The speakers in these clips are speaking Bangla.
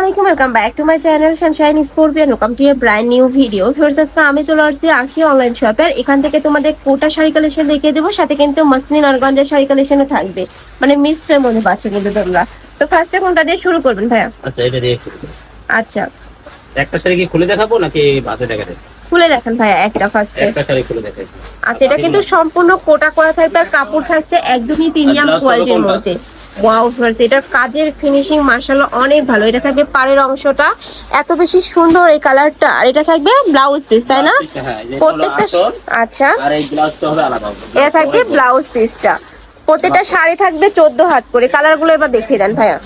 আলাইকুম welcome back to my channel Sunshine Scorpion welcome to a brand new video viewers আজকে আমি চলে আসছি আখি অনলাইন শপে আর এখান থেকে তোমাদের কোটা শাড়ি কালেকশন দেখিয়ে দেবো সাথে কিন্তু মসলিন অর্গানজার শাড়ি কালেকশনও থাকবে। মানে মিক্সডের মধ্যে পাচ্ছ কিন্তু তোমরা। তো ফার্স্টে কোনটা দিয়ে শুরু করবেন ভাইয়া? আচ্ছা এটা দিয়ে শুরু আচ্ছা। একটা শাড়ি কি খুলে দেখাবো নাকি বাসে দেখাতে খুলে দেখেন ভাইয়া একটা ফার্স্টে একটা শাড়ি খুলে আচ্ছা এটা কিন্তু সম্পূর্ণ কোটা করা থাকবে আর কাপড় থাকছে একদমই প্রিমিয়াম কোয়ালিটির মধ্যে। ওয়াও ফ্রেন্ডস এটার কাজের ফিনিশিং মার্শাল্লাহ অনেক ভালো। এটা থাকবে পাড়ের অংশটা। এত বেশি সুন্দর এই কালারটা আর এটা থাকবে ব্লাউজ পিস তাই না? হ্যাঁ প্রত্যেকটা আচ্ছা। এটা থাকবে ব্লাউজ পিসটা প্রত্যেকটা শাড়ি থাকবে চোদ্দ হাত করে। কালারগুলো এবার দেখিয়ে দেন ভাইয়া।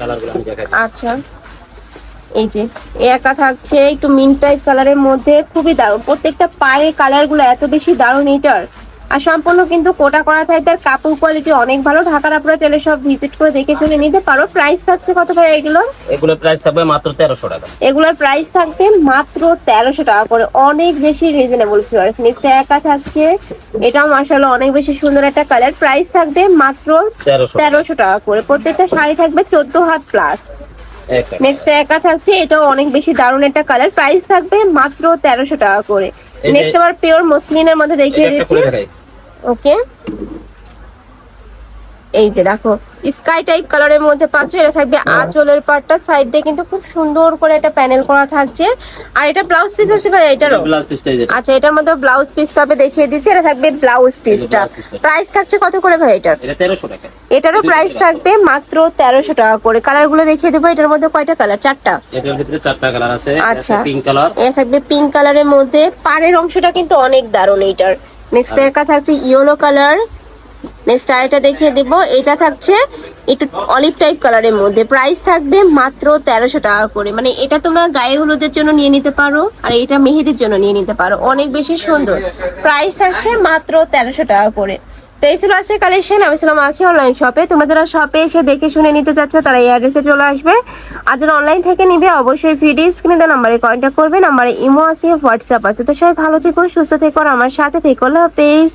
কালারগুলো আচ্ছা। এই যে একটা থাকছে একটু মিন টাইপ কালারের মধ্যে। খুবই দারুণ। প্রত্যেকটা পায়ের কালারগুলো এত বেশি দারুণ এটার আর সম্পূর্ণ কিন্তু কোটা করা থাকবে আর কাপড় কোয়ালিটি অনেক ভালো। ঢাকার আপনারা চাইলে সব ভিজিট করে দেখে শুনে নিতে পারো। প্রাইস থাকছে কত ভাই এগুলো এগুলো প্রাইস থাকবে মাত্র তেরোশো টাকা। এগুলোর প্রাইস থাকবে মাত্র তেরোশো টাকা করে। অনেক বেশি রিজনেবল ফিওয়ার্স নেক্সট একা থাকছে। এটাও মাসাল্লাহ অনেক বেশি সুন্দর একটা কালার প্রাইস থাকবে মাত্র তেরোশো টাকা। করে। প্রত্যেকটা শাড়ি থাকবে চোদ্দ হাত প্লাস একটা নেক্সট একা থাকছে। এটাও অনেক বেশি দারুণ একটা কালার প্রাইস থাকবে মাত্র তেরোশো টাকা করে। নেক্সট আবার পিওর মসলিনের মধ্যে দেখিয়ে দিচ্ছি। ওকে এই যে দেখো স্কাই টাইপ কালারের মধ্যে পাচ্ছ এটা থাকবে আঁচলের পাটটা। সাইড দিয়ে কিন্তু খুব সুন্দর করে একটা প্যানেল করা থাকছে। আর এটা ব্লাউজ পিস আছে ভাই এটারও? আচ্ছা এটার মধ্যে ব্লাউজ পিস পাবে দেখিয়ে দিচ্ছি এটা থাকবে ব্লাউজ পিসটা প্রাইস থাকছে কত করে ভাই এটার? এটা তেরোশো টাকা। এটারও প্রাইস থাকবে মাত্র তেরোশো টাকা করে। কালারগুলো দেখিয়ে দেবো এটার মধ্যে কয়টা কালার চারটা। এটার ভিতরে চারটা কালার আছে। আচ্ছা। পিঙ্ক কালার এটা থাকবে পিঙ্ক কালারের মধ্যে। পাড়ের অংশটা কিন্তু অনেক দারুণ এইটার। নেক্সট একটা থাকছে ইয়েলো কালার নেক্সট আরেকটা দেখিয়ে দেব। এটা থাকছে একটু অলিভ টাইপ কালারের মধ্যে। প্রাইস থাকবে মাত্র তেরোশো টাকা করে। মানে এটা তোমরা গায়ে হলুদের জন্য নিয়ে নিতে পারো আর এটা মেহেদির জন্য নিয়ে নিতে পারো। অনেক বেশি সুন্দর। প্রাইস থাকছে মাত্র তেরোশো টাকা করে। তো এই ছিল আছে কালেকশন, আমি ছিলাম আখি অনলাইন শপে তোমরা যারা শপে এসে দেখে শুনে নিতে চাচ্ছ, তারা এই অ্যাড্রেসে চলে আসবে। আর যারা অনলাইন থেকে নিবে, অবশ্যই ফিডি স্ক্রিনে দেওয়া নাম্বারে কন্ট্যাক্ট করবে। নাম্বারে ইমো আছে হোয়াটসঅ্যাপ আছে। তো সবাই ভালো থেকো, সুস্থ থেকো, আর আমার সাথে থেকো। আল্লাহ হাফেজ।